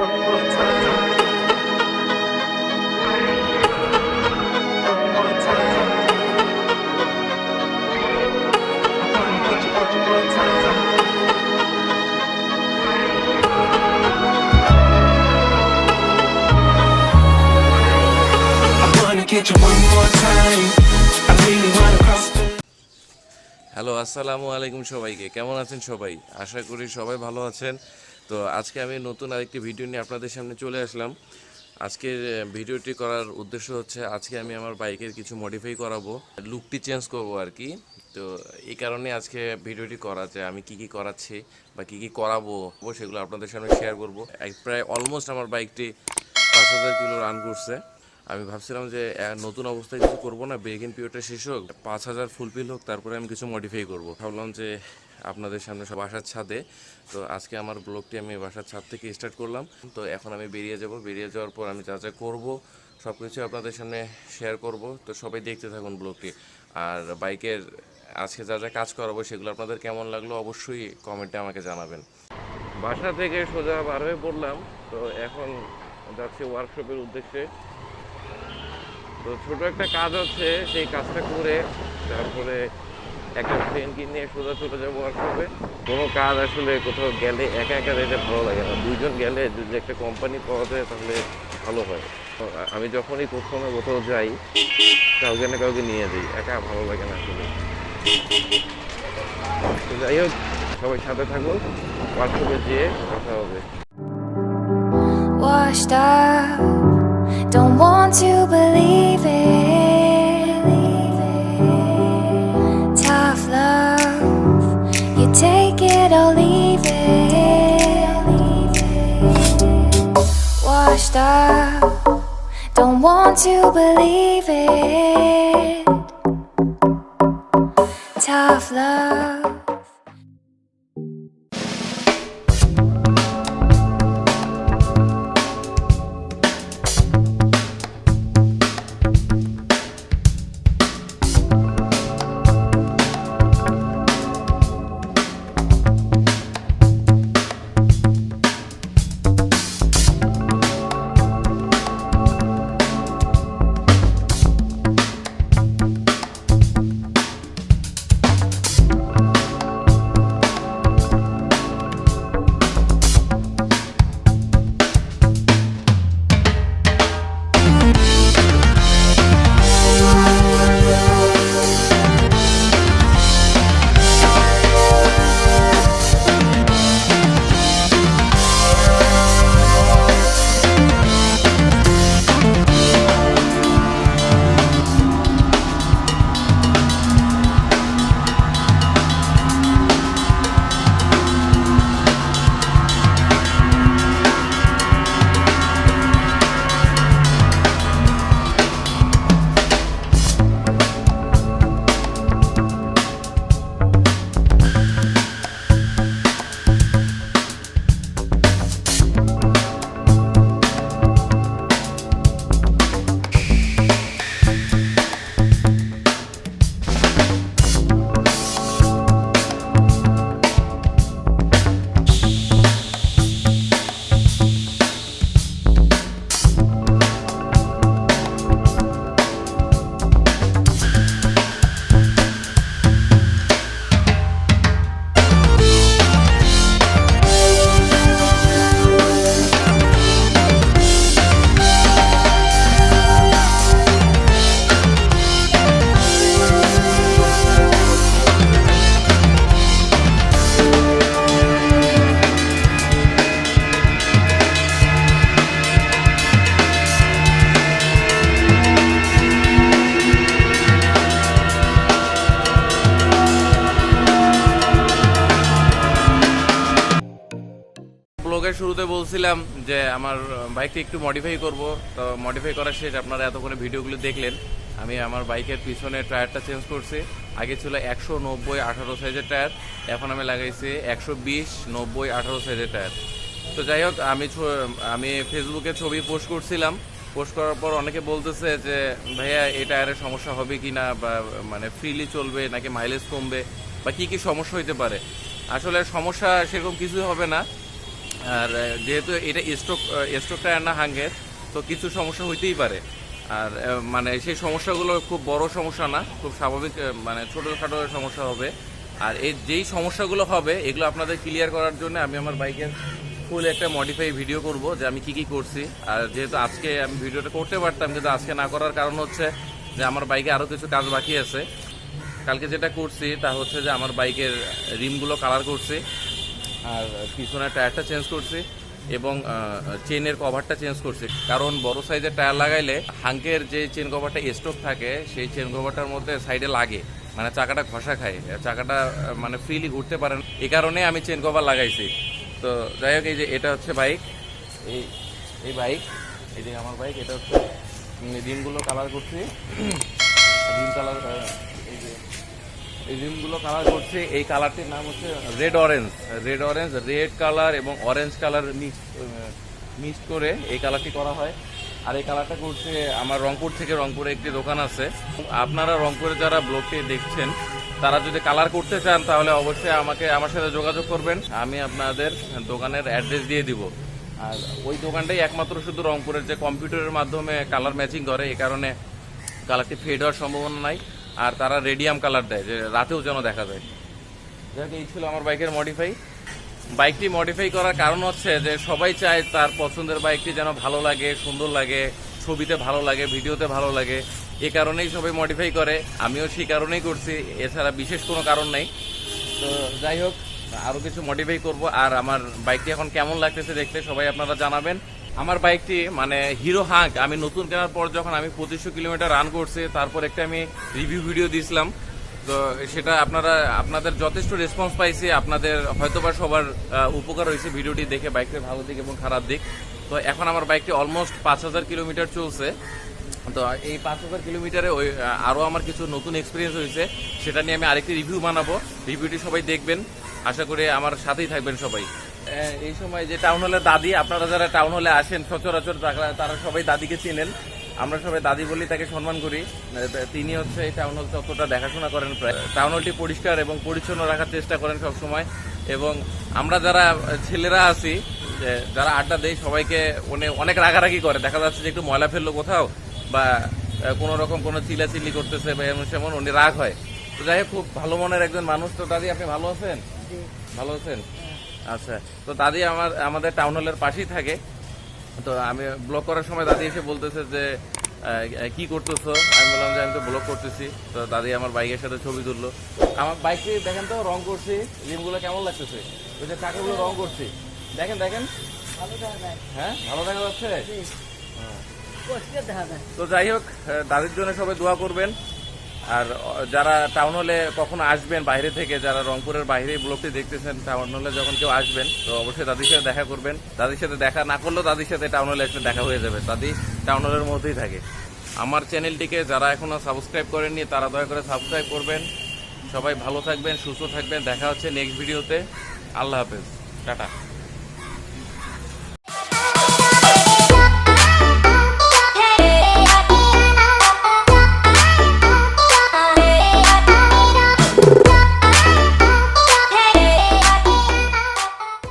Hello আসসালামু আলাইকুম সবাইকে। কেমন আছেন সবাই? আশা করি সবাই ভালো আছেন। তো আজকে আমি নতুন আরেকটি ভিডিও নিয়ে আপনাদের সামনে চলে আসলাম। আজকের ভিডিওটি করার উদ্দেশ্য হচ্ছে আজকে আমি আমার বাইকের কিছু মডিফাই করাবো লুকটি চেঞ্জ করব আর কি। তো এই কারণে আজকে ভিডিওটি করা যে আমি কি কি করাচ্ছি বা কি কি করাবো সেগুলো আপনাদের সামনে শেয়ার করব। প্রায় অলমোস্ট আমার বাইকটি পাঁচ হাজার কিলো রান করছে। আমি ভাবছিলাম যে নতুন অবস্থায় কিছু করব না ব্রেকিং পিরিয়ডটা শেষ হোক, পাঁচ হাজার ফুলফিল হোক, তারপরে আমি কিছু মডিফাই করব। ভাবলাম যে আপনাদের সামনে সব বাসার ছাদে। তো আজকে আমার ব্লগটি আমি বাসার ছাদ থেকে স্টার্ট করলাম। তো এখন আমি বেরিয়ে যাব। বেরিয়ে যাওয়ার পর আমি যা যা করব সব কিছু আপনাদের সামনে শেয়ার করব। তো সবাই দেখতে থাকুন ব্লগটি। আর বাইকের আজকে যা যা কাজ করাবো, সেগুলো আপনাদের কেমন লাগল অবশ্যই কমেন্টে আমাকে জানাবেন। বাসা থেকে সোজা বার হয়ে পড়লাম। তো এখন যাচ্ছি ওয়ার্কশপের উদ্দেশ্যে। তো ছোট একটা কাজ আছে সেই কাজটা করে তারপরে একটা ফ্রেন্ড কিনে সোজা চলে যাব ওয়ার্কশপে কোনো কাজ আসলে কোথাও গেলে একা একা যেতে ভালো লাগে না দুজন গেলে যদি একটা কোম্পানি পাওয়া যায় তাহলে ভালো হয় আমি যখনই কোথাও কোথাও যাই, কাউকে না কাউকে নিয়ে যাই, একা ভালো লাগে না আসলে যাই হোক, সবাই সাথে থাকুন ওয়ার্কশপে যেয়ে কথা হবে washed up. Don't want to believe it. Want to believe it. Tough love. ব্লগের শুরুতে বলছিলাম যে আমার বাইকটি একটু মডিফাই করব। তো মডিফাই করা শেষ, আপনারা এতক্ষণে ভিডিওগুলো দেখলেন। আমি আমার বাইকের পিছনে টায়ারটা চেঞ্জ করছি। আগে ছিল একশো নব্বই আঠারো সাইজের টায়ার এখন আমি লাগাইছি একশো বিশ নব্বই আঠারো সাইজের টায়ার তো যাই হোক, আমি আমি ফেসবুকে ছবি পোস্ট করছিলাম। পোস্ট করার পর অনেকে বলতেছে যে, ভাইয়া, এই টায়ারের সমস্যা হবে কি না? বা মানে ফ্রিলি চলবে নাকি মাইলেজ কমবে? বা কি কি সমস্যা হইতে পারে? আসলে সমস্যা সেরকম কিছুই হবে না। আর যেহেতু এটা স্ট্রোক স্ট্রোক টায়ার না হাঙ্গের, তো কিছু সমস্যা হইতেই পারে। আর মানে সেই সমস্যাগুলো খুব বড় সমস্যা না, খুব স্বাভাবিক মানে ছোটোখাটো সমস্যা হবে। আর এই যেই সমস্যাগুলো হবে, এগুলো আপনাদের ক্লিয়ার করার জন্য আমি আমার বাইকের ফুল একটা মডিফাই ভিডিও করব যে আমি কি কি করছি। আর যেহেতু আজকে আমি ভিডিওটা করতে পারতাম, কিন্তু আজকে না করার কারণ হচ্ছে যে আমার বাইকে আরও কিছু কাজ বাকি আছে। কালকে যেটা করছি, তা হচ্ছে যে আমার বাইকের রিমগুলো কালার করছি। আর পিছনের টায়ারটা চেঞ্জ করছি এবং চেনের কভারটা চেঞ্জ করছি। কারণ বড় সাইজের টায়ার লাগাইলে হাঙ্কের যে চেন কভারটা স্টক থাকে, সেই চেন কভারটার মধ্যে সাইডে লাগে। মানে চাকাটা ঘষা খায়। চাকাটা মানে ফ্রিলি ঘুরতে পারে না। এই কারণে আমি চেন কভার লাগাইছি। তো যাই হোক, এই যে এটা হচ্ছে বাইক। এই এই বাইক, এই যে আমার বাইক, এটা হচ্ছে রিমগুলো কালার করছি। রিম কালার এই রিমগুলো কালার করছে। এই কালারটির নাম হচ্ছে red orange red orange red colour এবং অরেঞ্জ কালার মিক্স মিক্সড করে এই কালারটি করা হয়। আর এই কালারটা করছে আমার রংপুর থেকে রংপুরে একটি দোকান আছে। আপনারা রংপুরে যারা ব্লগটি দেখছেন, তারা যদি কালার করতে চান, তাহলে অবশ্যই আমাকে, আমার সাথে যোগাযোগ করবেন। আমি আপনাদের দোকানের অ্যাড্রেস দিয়ে দিব। আর ওই দোকানটাই একমাত্র শুধু রংপুরের যে কম্পিউটারের মাধ্যমে কালার ম্যাচিং করে এই কারণে কালারটি ফেড হওয়ার সম্ভাবনা নাই। আর তারা রেডিয়াম কালার দেয় যে রাতেও যেন দেখা যায়। যাই হোক, এই ছিল আমার বাইকের মডিফাই বাইকটি মডিফাই করার কারণ হচ্ছে যে সবাই চায় তার পছন্দের বাইকটি যেন ভালো লাগে সুন্দর লাগে ছবিতে ভালো লাগে ভিডিওতে ভালো লাগে। এ কারণেই সবাই মডিফাই করে আমিও সেই কারণেই করছি এছাড়া বিশেষ কোনো কারণ নেই। তো যাই হোক আরও কিছু মডিফাই করব। আর আমার বাইকটি এখন কেমন লাগতেছে দেখতে সবাই আপনারা জানাবেন। আমার বাইকটি মানে হিরো হাঁক আমি নতুন কেনার পর যখন আমি পঁচিশশো কিলোমিটার রান করছি, তারপর একটা আমি রিভিউ ভিডিও দিয়েছিলাম। তো সেটা আপনারা, আপনাদের যথেষ্ট রেসপন্স পাইছি, আপনাদের হয়তোবা সবার উপকার হয়েছে ভিডিওটি দেখে বাইকটির ভালো দিক এবং খারাপ দিক। তো এখন আমার বাইকটি অলমোস্ট পাঁচ হাজার কিলোমিটার চলছে। তো এই পাঁচ হাজার কিলোমিটারে ওই আরও আমার কিছু নতুন এক্সপিরিয়েন্স হয়েছে, সেটা নিয়ে আমি আরেকটি রিভিউ বানাবো। রিভিউটি সবাই দেখবেন। আশা করি আমার সাথেই থাকবেন সবাই। এই সময় যে টাউন হলে দাদি আপনারা যারা টাউন হলে আসেন সচরাচর তারা- সবাই দাদিকে চেনেন। আমরা সবাই দাদি বলি তাকে সম্মান করি। তিনি হচ্ছে এই টাউন হল চত্বরটা দেখাশোনা করেন প্রায়। টাউন হলটি পরিষ্কার এবং পরিচ্ছন্ন রাখার চেষ্টা করেন সব সময় এবং আমরা যারা ছেলেরা আছি যে যারা আড্ডা দেয় সবাইকে উনি অনেক রাগারাগি করে। দেখা যাচ্ছে যে একটু ময়লা ফেলল কোথাও বা কোনো রকম কোনো চিল্লাচিল্লি করতেছে বা এমন সেমন উনি রাগ হয়। তো যাই হোক খুব ভালো মনের একজন মানুষ। তো দাদি আপনি ভালো আছেন? ভালো আছেন? আচ্ছা তো দাদি আমার আমাদের টাউন হলের পাশেই থাকে। তো আমি ব্লগ করার সময় দাদি এসে বলতেছে যে কি করতেছো? আমি বললাম যে আমি তো ব্লগ করতেছি। তো দাদি আমার বাইকের সাথে ছবি তুললো। আমার বাইকটি দেখেন তো রং করছি। রিমগুলো কেমন লাগতেছে? ওই যে চাকাগুলো রং করছি। দেখেন দেখেন। হ্যাঁ ভালো দেখা যাচ্ছে? তো যাই হোক দাদির জন্য সবাই দোয়া করবেন। আর যারা টাউন হলে কখনো আসবেন বাইরে থেকে, যারা রংপুরের বাইরে ব্লগটি দেখতেছেন টাউন হলে যখন কেউ আসবেন, তো অবশ্যই দাদির সাথে দেখা করবেন। দাদির সাথে দেখা না করলেও দাদির সাথে টাউন হলে একটা দেখা হয়ে যাবে। দাদি টাউন হলের মধ্যেই থাকে। আমার চ্যানেলটিকে যারা এখনও সাবস্ক্রাইব করেননি, তারা দয়া করে সাবস্ক্রাইব করবেন। সবাই ভালো থাকবেন, সুস্থ থাকবেন। দেখা হচ্ছে নেক্সট ভিডিওতে আল্লাহ হাফেজ। টাটা।